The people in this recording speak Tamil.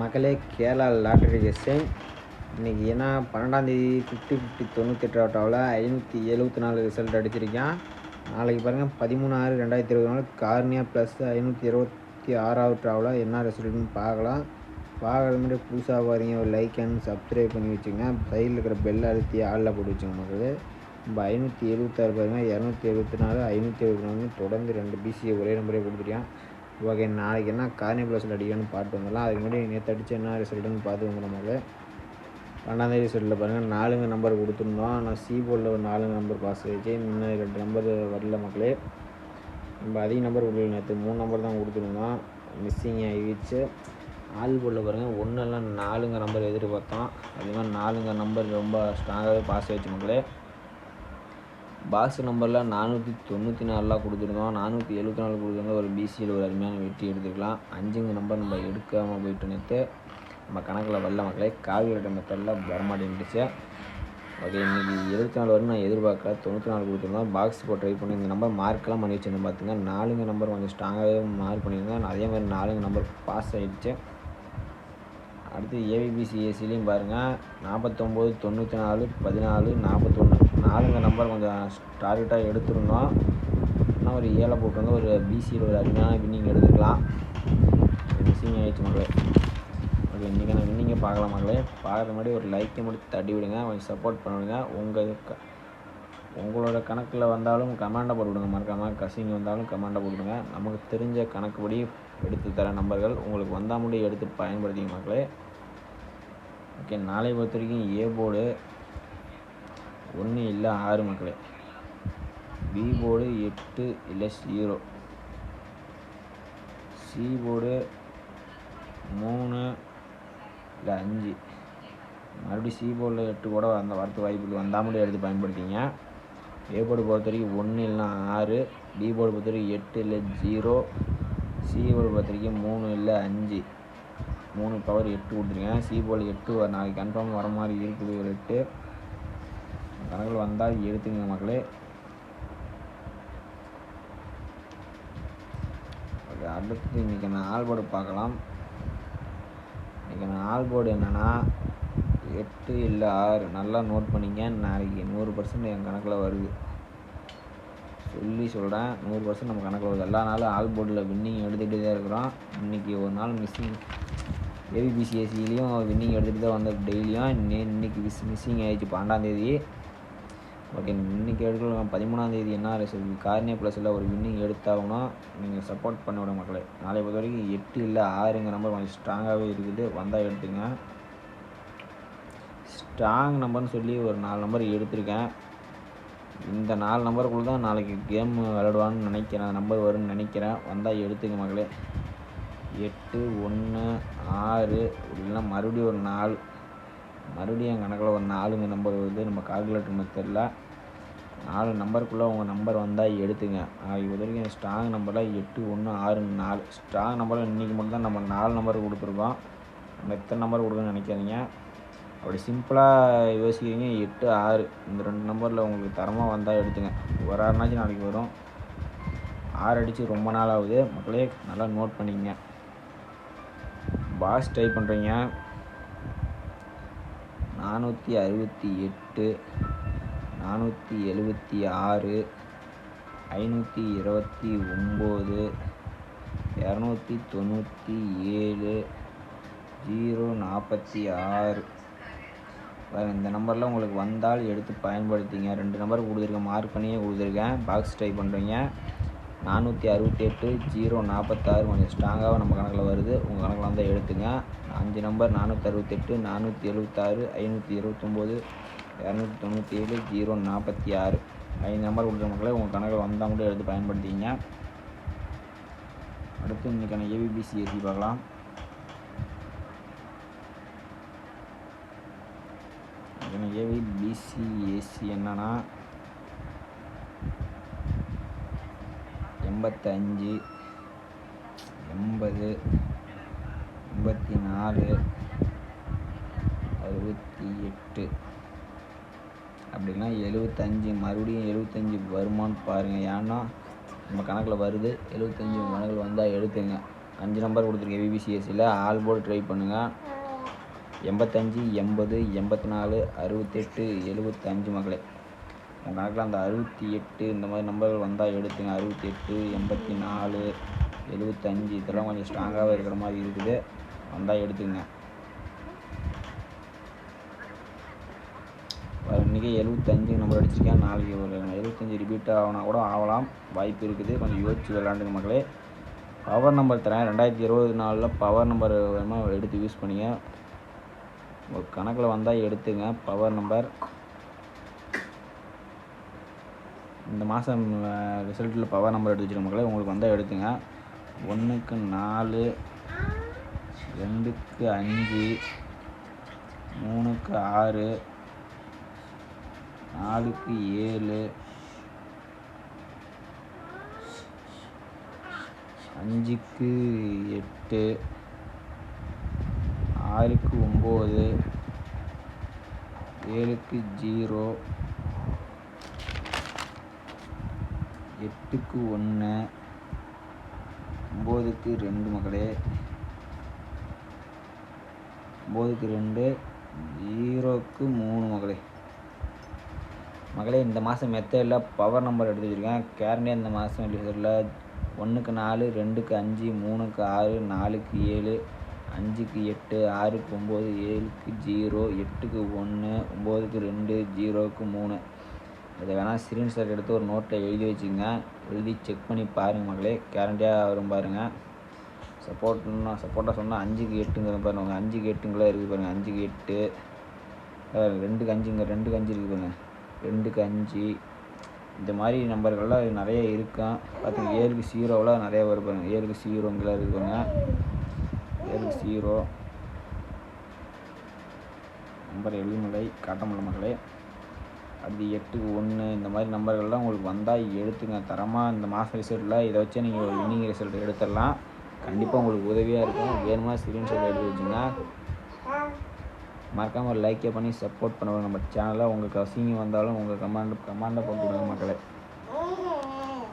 மக்களே கேரளா லாட்டரி கெஸ்டிங் இன்றைக்கி ஏன்னா பன்னெண்டாந்தேதி ஃபிஃப்டி ஃபிஃப்டி தொண்ணூத்தெட்டு ஆட்டாவில் ஐநூற்றி எழுபத்தி நாலு ரிசல்ட் அடிச்சிருக்கேன். நாளைக்கு பாருங்கள் பதிமூணு ஆறு ரெண்டாயிரத்தி இருபது நாலு கார்னியா ப்ளஸ் ஐநூற்றி இருபத்தி ஆறாவது ட்ராவில் என்ன ரிசல்ட்னு பார்க்கலாம். பார்க்குறது முன்னாடி புதுசாக பாருங்க ஒரு லைக் அண்ட் சப்ஸ்கிரைப் பண்ணி வச்சுங்க சைடில் இருக்கிற பெல் அழுத்தி ஆளில் போட்டு வச்சுங்க மக்களுக்கு நம்ம ஐநூற்றி எழுபத்தாறு பாருங்கள் இரநூத்தி எழுபத்தி நாலு ஐநூற்றி எழுபத்தி நாலு தொடர்ந்து ரெண்டு பிசியை ஒரே நம்பரே கொடுத்துட்டேன் ஓகே நாளைக்கு என்ன கார்னி ப்ளஸில் அடிக்கணும்னு பார்த்து வந்துடலாம் அதுக்கு முன்னாடி நேற்று அடிச்சு என்ன ரிசல்ட்டுன்னு பார்த்து வந்துடும் மக்களே பன்னெண்டாந்தேதி ரிசல்ட்டில் பாருங்கள் நாலுங்க நம்பர் கொடுத்துருந்தோம். ஆனால் சி போர்டில் ஒரு நாலுங்க நம்பர் பாஸ் ஆகிடுச்சு இன்னும் ரெண்டு நம்பர் வரல மக்களே. நம்ம அதிக நம்பர் கொடுக்கல நேற்று மூணு நம்பர் தான் கொடுத்துருந்தோம். மிஸ்ஸிங் ஆகிடுச்சு ஆள் போர்டில் பாருங்கள் ஒன்றெல்லாம் நாலுங்க நம்பர் எதிர்பார்த்தோம் அதே மாதிரி நாலுங்க நம்பர் ரொம்ப ஸ்ட்ராங்காகவே பாஸ் ஆகிடுச்சு மக்களே. பாக்ஸ் நம்பரில் நானூற்றி தொண்ணூற்றி நாலுலாம் கொடுத்துருந்தோம். நானூற்றி எழுபத்தி நாலு கொடுத்துருந்தோம் ஒரு பிசியில் ஒரு அருமையான வெற்றி எடுத்துக்கலாம் அஞ்சுங்க நம்பர் நம்ம எடுக்காமல் போயிட்டு நேற்று நம்ம கணக்கில் வரல மக்களே கால்குலேட்டர் மெத்தடில் வரமாட்டேன்ட்டுச்சு ஓகே இன்றைக்கி எழுபத்தி நாலு வரும் நான் எதிர்பார்க்கல. தொண்ணூற்றி நாலு கொடுத்துருந்தோம். பாக்ஸ் போட்டு ட்ரை பண்ணி இந்த நம்பர் மார்க்கெலாம் பண்ணி வச்சிருந்தேன் பார்த்துங்க நாலுங்க நம்பர் கொஞ்சம் ஸ்ட்ராங்காகவே மார்க் பண்ணியிருந்தேன். அதே மாதிரி நாலுங்க நம்பர் பாஸ் ஆகிடுச்சு அடுத்து ஏவிபிசிஏசிலையும் பாருங்கள் நாற்பத்தொம்போது தொண்ணூற்றி நாலு பதினாலு நாற்பத்தொன்று நாலுங்க நம்பர் கொஞ்சம் டார்கெட்டாக எடுத்துருந்தோம். ஆனால் ஒரு ஏழை போட்டு ஒரு பிசியில் ஒரு அருமையான வின்னிங் எடுத்துக்கலாம் மிஸ்ஸிங் ஆகிடுச்சு மக்களே. ஓகே இன்றைக்கான வின்னிங்கை பார்க்கலாம் மக்களே. பார்க்குற மாதிரி ஒரு லைக்கை மட்டும் தட்டி விடுங்க. கொஞ்சம் சப்போர்ட் பண்ணிவிடுங்க உங்கள் க உங்களோட கணக்கில் வந்தாலும் கமெண்டை போட்டுவிடுங்க மறக்காமல் கசிங்க வந்தாலும் கமெண்டை போட்டுவிடுங்க நமக்கு தெரிஞ்ச கணக்குப்படி எடுத்து தர நம்பர்கள் உங்களுக்கு வந்தால் முடியும் எடுத்து பயன்படுத்திங்க மக்களே. ஓகே நாளை பொறுத்த வரைக்கும் ஏ போர்டு ஒன்று இல்லை ஆறு மக்களே. பி போர்டு எட்டு இல்லை ஜீரோ சி போர்டு மூணு இல்லை அஞ்சு. மறுபடியும் சி போர்டில் எட்டு கூட அந்த வரத்து வாய்ப்பு வந்தால் மட்டும் எடுத்து பயன்படுத்திங்க. ஏ போர்டு பொறுத்த வரைக்கும் ஒன்று இல்லைனா ஆறு. பி போர்டு பொறுத்த வரைக்கும் எட்டு இல்லை ஜீரோ சி போர்டு பொறுத்த வரைக்கும் மூணு இல்லை அஞ்சு. மூணு பவர் எட்டு கொடுத்துருக்கேன் சி போர்டு எட்டு நாளைக்கு கன்ஃபார்ம் வர மாதிரி இருக்குது ஒரு எட்டு. கணக்கில் வந்தால் எடுத்துங்க மக்களே. அடுத்து இன்றைக்கி நான் ஆல்போர்டு பார்க்கலாம். இன்றைக்கி நான் ஆல்போர்டு என்னென்னா எட்டு இல்லை ஆறு. நல்லா நோட் பண்ணிங்க. நாளைக்கு நூறு பர்சன்ட் என் கணக்கில் வருது. சொல்லி சொல்கிறேன் நூறு பர்சன்ட் நம்ம கணக்கில் வருது. எல்லா நாளும் ஆல் போர்டில் வின்னிங் எடுத்துகிட்டு தான் இருக்கிறோம். இன்றைக்கி ஒரு நாள் மிஸ்ஸிங் ஏபிபிசிஎஸ்சிலையும் வின்னிங் எடுத்துகிட்டு தான் வந்தோம் டெய்லியும் இன்னைக்கு மிஸ் மிஸ்ஸிங் ஆகிடுச்சு பன்னெண்டாந்தேதி ஓகே இன்றைக்கி எடுக்கலாம் பதிமூணாந்தேதி என்ன ரிசல்ட் கார்னியா ப்ளஸில் ஒரு வின்னிங் எடுத்தாகணும் நீங்கள் சப்போர்ட் பண்ண விட மக்களே நாளை பொறுத்த வரைக்கும் எட்டு இல்லை ஆறுங்கிற நம்பர் கொஞ்சம் ஸ்ட்ராங்காகவே இருக்குது. வந்தால் எடுத்துங்க. ஸ்ட்ராங் நம்பர்னு சொல்லி ஒரு நாலு நம்பர் எடுத்திருக்கேன். இந்த நாலு நம்பருக்குள்ள தான் நாளைக்கு கேம் விளையாடுவான்னு நினைக்கிறேன். அந்த நம்பர் வரும்னு நினைக்கிறேன். வந்தால் எடுத்துங்க மகளே எட்டு ஒன்று ஆறு இல்லைன்னா மறுபடியும் ஒரு நாலு. மறுபடியும் என் கணக்கில் ஒரு நாலுங்க நம்பர் வருது. நம்ம கால்குலேட்டர் மெத்தடில் நாலு நம்பருக்குள்ளே உங்கள் நம்பர் வந்தால் எடுத்துங்க. நாளைக்கு இது வரைக்கும் ஸ்ட்ராங் நம்பரில் எட்டு ஒன்று ஆறு நாலு. ஸ்ட்ராங் நம்பரில் இன்றைக்கி மட்டும்தான் நம்ம நாலு நம்பர் கொடுத்துருக்கோம். நம்ம எத்தனை நம்பர் கொடுக்கணும்னு நினைக்காதீங்க. அப்படி சிம்பிளாக யோசிக்கிறீங்க. எட்டு ஆறு இந்த ரெண்டு நம்பரில் உங்களுக்கு தரமாக வந்தால் எடுத்துங்க. ஒரு ஆறுனாச்சும் நாளைக்கு வரும். ஆறு அடித்து ரொம்ப நாள் ஆகுது. மக்களே நல்லா நோட் பண்ணிக்கங்க. பாஸ் ட்ரை பண்ணுறீங்க நானூற்றி அறுபத்தி எட்டு நானூற்றி எழுபத்தி ஆறு ஐநூற்றி இருபத்தி ஒம்பது இரநூத்தி தொண்ணூற்றி ஏழு ஜீரோ நாற்பத்தி ஆறு. இந்த நம்பரில் உங்களுக்கு வந்தால் எடுத்து பயன்படுத்திங்க. ரெண்டு நம்பர் கொடுத்துருக்கேன் மார்க் பண்ணியே கொடுத்துருக்கேன். பாக்ஸ் ட்ரை பண்ணுறீங்க நானூற்றி அறுபத்தி எட்டு ஜீரோ நாற்பத்தாறு கொஞ்சம் ஸ்ட்ராங்காக நம்ம கணக்கில் வருது. உங்கள் கணக்கில் வந்தால் எடுத்துங்க. அஞ்சு நம்பர் நானூற்றி அறுபத்தெட்டு நானூற்றி எழுபத்தாறு ஐநூற்றி இருபத்தொம்போது இரநூத்தி தொண்ணூற்றி ஏழு ஜீரோ நாற்பத்தி ஆறு ஐந்து நம்பர் கொடுத்த மக்களை உங்கள் கணக்கில் வந்தால் மட்டும் எடுத்து பயன்படுத்திங்க. அடுத்து இன்றைக்கான ஏபிபிசி ஏசி பார்க்கலாம். ஏவிபிசி ஏபிபிசி ஏசி என்னன்னா எண்பத்தஞ்சு எண்பது எண்பத்தி நாலு அறுபத்தி எட்டு அப்படின்னா எழுபத்தஞ்சு மறுபடியும் எழுபத்தஞ்சு வருமான்னு பாருங்கள் ஏன்னா நம்ம கணக்கில் வருது. எழுபத்தஞ்சி மடங்கள் வந்தால் எடுத்துங்க. அஞ்சு நம்பர் கொடுத்துருக்கேன் விபிசிஎஸ்சியில் ஆல் போர்டு ட்ரை பண்ணுங்கள் எண்பத்தஞ்சு எண்பது எண்பத்தி நாலு அறுபத்தெட்டு எழுபத்தஞ்சு மக்களே. உங்கள் கணக்கில் அந்த அறுபத்தி எட்டு இந்த மாதிரி நம்பர்கள் வந்தால் எடுத்துங்க. அறுபத்தி எட்டு எண்பத்தி நாலு எழுபத்தஞ்சு. இதெல்லாம் கொஞ்சம் ஸ்ட்ராங்காகவே இருக்கிற மாதிரி இருக்குது. வந்தால் எடுத்துங்க இன்றைக்கி எழுபத்தஞ்சு நம்பர் அடிச்சிருக்கேன். நாளைக்கு ஒரு எழுபத்தஞ்சு ரிப்பீட் ஆகினா கூட ஆகலாம். வாய்ப்பு இருக்குது. கொஞ்சம் யோசிச்சு விளாண்டுங்க மக்களே. பவர் நம்பர் தரேன். ரெண்டாயிரத்தி இருபது நாலில் பவர் நம்பர் வேணுமா எடுத்து யூஸ் பண்ணிங்க. ஒரு கணக்கில் வந்தால் எடுத்துங்க. பவர் நம்பர் இந்த மாதம் ரிசல்ட்டில் பவர் நம்பர் எடுத்து வச்சுருக்க மக்களே. உங்களுக்கு வந்தால் எடுத்துங்க. ஒன்றுக்கு நாலு. ரெண்டுக்கு அஞ்சு மூணுக்கு ஆறு நாலுக்கு ஏழு அஞ்சுக்கு எட்டு ஆறுக்கு ஒம்பது ஏழுக்கு ஜீரோ எட்டுக்கு ஒன்று ஒம்போதுக்கு ரெண்டு மக்களே ஒம்போதுக்கு ரெண்டு ஜீரோக்கு மூணு மகளே. மகளே இந்த மாதம் மெத்தடில் பவர் நம்பர் எடுத்து வச்சுருக்கேன். கேரண்டே இந்த மாதம் ரிசல்ட்டில் ஒன்றுக்கு நாலு ரெண்டுக்கு அஞ்சு மூணுக்கு ஆறு நாலுக்கு ஏழு அஞ்சுக்கு எட்டு ஆறுக்கு ஒம்பது ஏழுக்கு ஜீரோ எட்டுக்கு ஒன்று ஒம்போதுக்கு ரெண்டு ஜீரோக்கு மூணு. இதை வேணால் ஸ்க்ரீன்ஷாட் எடுத்து ஒரு நோட்டில் எழுதி வச்சுங்க எழுதி செக் பண்ணி பாருங்கள் மகளே. கேரண்டியாக வரும் பாருங்கள் சப்போர்ட்னா சப்போர்ட்டாக சொன்னால் அஞ்சுக்கு எட்டுங்கிற பாருங்க. அஞ்சுக்கு எட்டுங்களா இருக்குது பாருங்கள் அஞ்சுக்கு எட்டு. ரெண்டுக்கு அஞ்சுங்க ரெண்டுக்கு அஞ்சு இருக்குது பாருங்க. ரெண்டுக்கு அஞ்சு. இந்த மாதிரி நம்பர்கள்லாம் நிறைய இருக்கும் பார்த்துங்க ஏழுக்கு ஜீரோவெலாம் நிறைய வரும் பாருங்க. ஏழுக்கு ஜீரோங்கெல்லாம் இருக்குது பாருங்க. ஏழுக்கு ஜீரோ நம்பர் எழுமலை காட்டமலை மக்களே. அது எட்டுக்கு ஒன்று இந்த மாதிரி நம்பர்கள்லாம் உங்களுக்கு வந்தால் எடுத்துங்க. தரமாக இந்த மாதம் ரிசல்ட்டில் இதை வச்சு நீங்கள் ஒரு வின்னிங் ரிசல்ட் எடுத்துடலாம். கண்டிப்பாக உங்களுக்கு உதவியாக இருக்கும். வேணுமா ஸ்க்ரீன்ஷாட் எடுத்து வச்சுங்க மறக்காமல் ஒரு லைக்கே பண்ணி சப்போர்ட் பண்ணுவாங்க நம்ம சேனலில் உங்களுக்கு அசிங்கம் வந்தாலும் உங்கள் கமாண்ட் கமாண்டை போட்டு விடுங்க மக்களே.